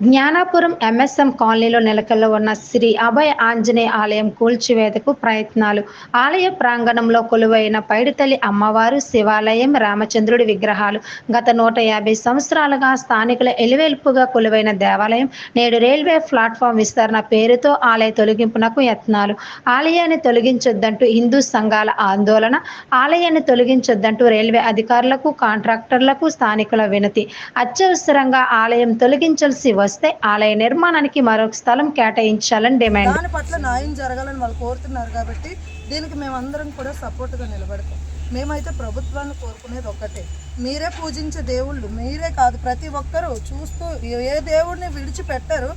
Gnanapuram MSM కాలనీలో నెలకొల్లో ఉన్న శ్రీ అభయ ఆంజనేయ ఆలయం కూల్చివేతకు ప్రయత్నాలు. ఆలయ ప్రాంగణంలో కొలువైన పైడితల్లి అమ్మవారు శివాలయం రామచంద్రుడి విగ్రహాలు. గత నూట యాభై సంవత్సరాలుగా స్థానికుల ఎలివెల్పుగా కొలువైన దేవాలయం నేడు రైల్వే ప్లాట్ఫామ్ విస్తరణ పేరుతో ఆలయ తొలగింపునకు యత్నాలు. ఆలయాన్ని తొలగించొద్దంటూ హిందూ సంఘాల ఆందోళన ఆలయాన్ని తొలగించొద్దంటూ రైల్వే అధికారులకు కాంట్రాక్టర్లకు స్థానికుల వినతి. అత్యవసరంగా ఆలయం తొలగించాల్సి వస్తే ఆలయ నిర్మాణానికి మరొక స్థలం కేటాయించాలని డిమాండ్. దాని పట్ల న్యాయం జరగాలని వాళ్ళు కోరుతున్నారు కాబట్టి దీనికి మేమందరం కూడా సపోర్ట్గా నిలబడతాం. మేమైతే ప్రభుత్వాన్ని కోరుకునేది ఒక్కటే. మీరే పూజించే దేవుళ్ళు మీరే కాదు ప్రతి ఒక్కరూ చూస్తూ ఏ దేవుడిని విడిచిపెట్టరు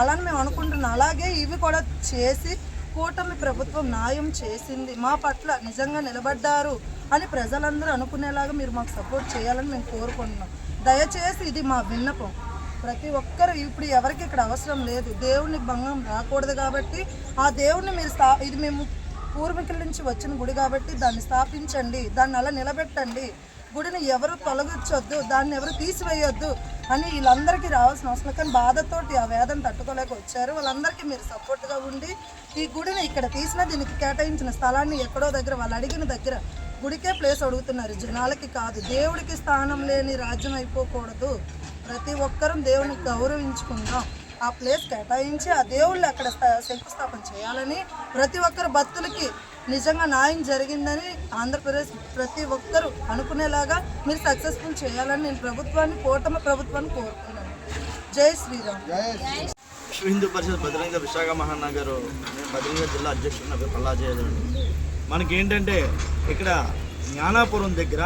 అలానే మేము అనుకుంటున్నాం. అలాగే ఇవి కూడా చేసి కూటమి ప్రభుత్వం న్యాయం చేసింది. మా పట్ల నిజంగా నిలబడ్డారు అని ప్రజలందరూ అనుకునేలాగా మీరు మాకు సపోర్ట్ చేయాలని మేము కోరుకుంటున్నాం. దయచేసి ఇది మా విన్నపం. ప్రతి ఒక్కరు ఇప్పుడు ఎవరికి ఇక్కడ అవసరం లేదు. దేవుని భంగం రాకూడదు కాబట్టి ఆ దేవుణ్ణి మీరు స్థా ఇది మేము పూర్వీకుల నుంచి వచ్చిన గుడి కాబట్టి దాన్ని స్థాపించండి. దాన్ని అలా నిలబెట్టండి. గుడిని ఎవరు తొలగించొద్దు దాన్ని ఎవరు తీసివేయొద్దు అని వీళ్ళందరికీ రావాల్సిన అవసరం కానీ బాధతోటి ఆ వేదం తట్టుకోలేక వచ్చారు వాళ్ళందరికీ మీరు సపోర్ట్గా ఉండి ఈ గుడిని ఇక్కడ తీసిన దీనికి కేటాయించిన స్థలాన్ని ఎక్కడో దగ్గర వాళ్ళు అడిగిన దగ్గర గుడికే ప్లేస్ అడుగుతున్నారు. జనాలకి కాదు. దేవుడికి స్థానం లేని రాజ్యం అయిపోకూడదు. ప్రతి ఒక్కరూ దేవుని గౌరవించుకుందాం. ఆ ప్లేస్ కేటాయించి ఆ దేవుళ్ళు అక్కడ శంకుస్థాపన చేయాలని ప్రతి ఒక్కరు భక్తులకి నిజంగా న్యాయం జరిగిందని ఆంధ్రప్రదేశ్ ప్రతి ఒక్కరూ అనుకునేలాగా మీరు సక్సెస్ఫుల్ చేయాలని నేను ప్రభుత్వాన్ని కూటమి ప్రభుత్వాన్ని కోరుకున్నాను జై శ్రీరామ్. విశ్వ హిందూ పరిషత్ బదిరంగ విశాఖ మహానగర్ నేను జిల్లా అధ్యక్షుడు నా పేరు పల్లాజేయుడు మనకి ఏంటంటే ఇక్కడ జ్ఞానాపురం దగ్గర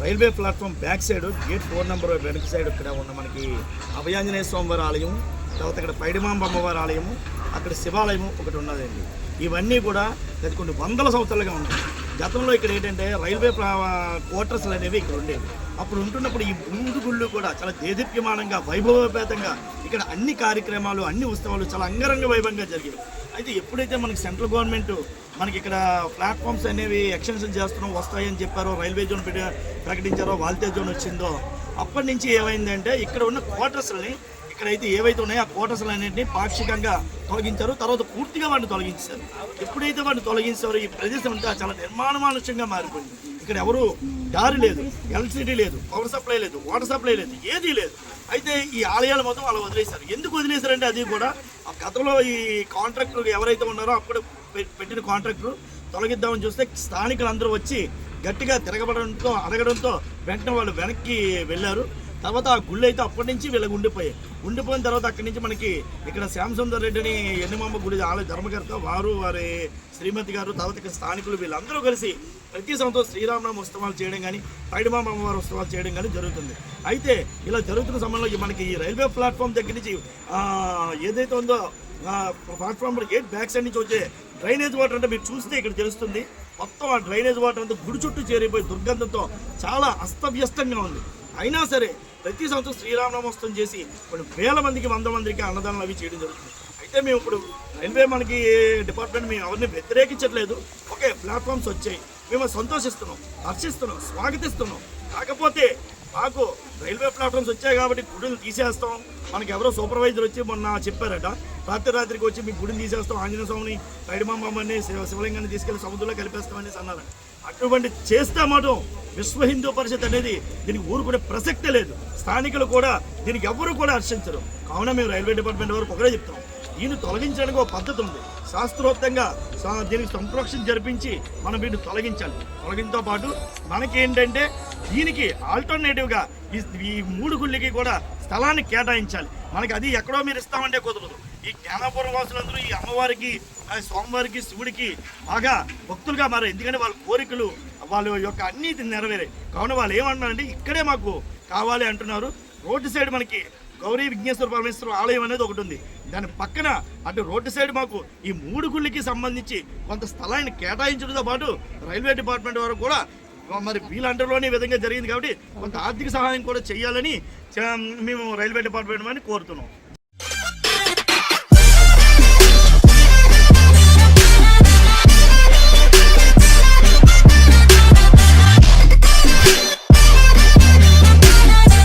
railway platform back side gate four number వెనక సైడ్ ఇక్కడ ఉన్న మనకి అభయాంజనేయ స్వామివారి ఆలయం తర్వాత ఇక్కడ పైడిమాంబ అమ్మవారి ఆలయము అక్కడ శివాలయము ఒకటి ఉన్నదండి. ఇవన్నీ కూడా గత కొన్ని వందల సంవత్సరాలుగా ఉన్నాయి గతంలో ఇక్కడ ఏంటంటే రైల్వే క్వార్టర్స్లు అనేవి ఇక్కడ ఉండేవి. అప్పుడు ఉంటున్నప్పుడు ఈ ముందు గుళ్ళు కూడా చాలా దేదీప్యమానంగా వైభవపేతంగా ఇక్కడ అన్ని కార్యక్రమాలు అన్ని ఉత్సవాలు చాలా అంగరంగ వైభవంగా జరిగాయి. అయితే ఎప్పుడైతే మనకి సెంట్రల్ గవర్నమెంట్ మనకి ఇక్కడ ప్లాట్ఫామ్స్ అనేవి ఎక్స్టెన్షన్ చేస్తున్నాం వస్తాయని చెప్పారో రైల్వే జోన్ ప్రకటించారో వాల్తే జోన్ వచ్చిందో అప్పటి నుంచి ఏమైందంటే ఇక్కడ ఉన్న క్వార్టర్స్ని ఇక్కడైతే ఏవైతే ఉన్నాయో ఆ క్వార్టర్స్లు అన్నింటినీ పాక్షికంగా తొలగించారు. తర్వాత పూర్తిగా వాటిని తొలగించారు. ఎప్పుడైతే వాటిని తొలగించారో ఈ ప్రదేశం అంతా చాలా నిర్మాణమానుష్యంగా మారిపోయింది. ఇక్కడ ఎవరు దారి లేదు ఎలక్ట్రిసిటీ లేదు పవర్ సప్లై లేదు వాటర్ సప్లై లేదు ఏదీ లేదు. అయితే ఈ ఆలయాలు మొత్తం వాళ్ళు వదిలేశారు. ఎందుకు వదిలేశారంటే అది కూడా ఆ గతంలో ఈ కాంట్రాక్టర్ ఎవరైతే ఉన్నారో అప్పుడు పె- పెట్టిన కాంట్రాక్టర్ తొలగిద్దామని చూస్తే స్థానికులందరూ వచ్చి గట్టిగా తిరగబడంతో అడగడంతో వెంటనే వాళ్ళు వెనక్కి వెళ్ళారు. తర్వాత ఆ గుళ్ళు అయితే అప్పటి నుంచి వీళ్ళకి ఉండిపోయాయి. ఉండిపోయిన తర్వాత అక్కడి నుంచి మనకి ఇక్కడ శ్యామసుందర్ రెడ్డిని ఎన్నిమాంబ గుడి ఆలయ ధర్మకర్త వారు వారి శ్రీమతి గారు తర్వాత ఇక్కడ స్థానికులు వీళ్ళందరూ కలిసి ప్రతి సంవత్సరం శ్రీరామనామ ఉత్సవాలు చేయడం కానీ పైడిమామ అమ్మవారి ఉత్సవాలు చేయడం కానీ జరుగుతుంది. అయితే ఇలా జరుగుతున్న సమయంలో మనకి ఈ రైల్వే ప్లాట్ఫామ్ దగ్గర నుంచి ఏదైతే ఉందో ప్లాట్ఫామ్ గేట్ బ్యాక్ సైడ్ నుంచి వచ్చే డ్రైనేజ్ వాటర్ అంటే మీరు చూస్తే ఇక్కడ తెలుస్తుంది. మొత్తం ఆ డ్రైనేజ్ వాటర్ అంతా గుడి చుట్టూ చేరిపోయి దుర్గంధంతో చాలా అస్తవ్యస్తంగా ఉంది. అయినా సరే ప్రతి సంవత్సరం శ్రీరామనమోత్సవం చేసి కొన్ని వేల మందికి వంద మందికి అన్నదానాలు అవి చేయడం జరుగుతుంది. అయితే మేము ఇప్పుడు రైల్వే మనకి డిపార్ట్మెంట్ మేము ఎవరిని వ్యతిరేకించట్లేదు. ఓకే ప్లాట్ఫామ్స్ వచ్చాయి. మేము సంతోషిస్తున్నాం హర్షిస్తున్నాం స్వాగతిస్తున్నాం. కాకపోతే మాకు రైల్వే ప్లాట్ఫామ్స్ వచ్చాయి కాబట్టి గుడులు తీసేస్తాం. మనకి ఎవరో సూపర్వైజర్ వచ్చి మొన్న చెప్పారట. రాత్రి రాత్రికి వచ్చి మీ గుడిని తీసేస్తాం. ఆంజనేయ స్వామిని పైడిమామని శివ శివలింగాన్ని తీసుకెళ్ళి సముద్రంలో కలిపేస్తామని అన్నారు అటువంటి చేస్తే మాత్రం విశ్వ హిందూ పరిషత్ అనేది దీనికి ఊరుకునే ప్రసక్తే లేదు. స్థానికులు కూడా దీనికి ఎవరు కూడా హర్షించరు. కావున మేము రైల్వే డిపార్ట్మెంట్ వరకు ఒకటే చెప్తాం దీన్ని తొలగించడానికి ఒక పద్ధతి ఉంది. శాస్త్రోక్తంగా దీనికి సంప్రోక్షణ జరిపించి మనం వీటిని తొలగించాలి. తొలగింతో పాటు మనకి ఏంటంటే దీనికి ఆల్టర్నేటివ్గా ఈ మూడు గుళ్ళకి కూడా స్థలాన్ని కేటాయించాలి. మనకి అది ఎక్కడో మీరు ఇస్తామంటే కుదరదు. ఈ జ్ఞానాపురం వాసులందరూ ఈ అమ్మవారికి ఆ స్వామివారికి శివుడికి బాగా భక్తులుగా మారారు. ఎందుకంటే వాళ్ళ కోరికలు వాళ్ళ యొక్క అన్నీ నెరవేరాయి. కావున వాళ్ళు ఏమంటున్నారంటే ఇక్కడే మాకు కావాలి అంటున్నారు. రోడ్డు సైడ్ మనకి గౌరీ విఘ్నేశ్వర పరమేశ్వర ఆలయం అనేది ఒకటి ఉంది. దాని పక్కన అటు రోడ్డు సైడ్ మాకు ఈ మూడు గుళ్ళకి సంబంధించి కొంత స్థలాన్ని కేటాయించడంతో పాటు రైల్వే డిపార్ట్మెంట్ వారు కూడా మరి వీళ్ళ విధంగా జరిగింది కాబట్టి కొంత ఆర్థిక సహాయం కూడా చేయాలని మేము రైల్వే డిపార్ట్మెంట్ అని కోరుతున్నాం.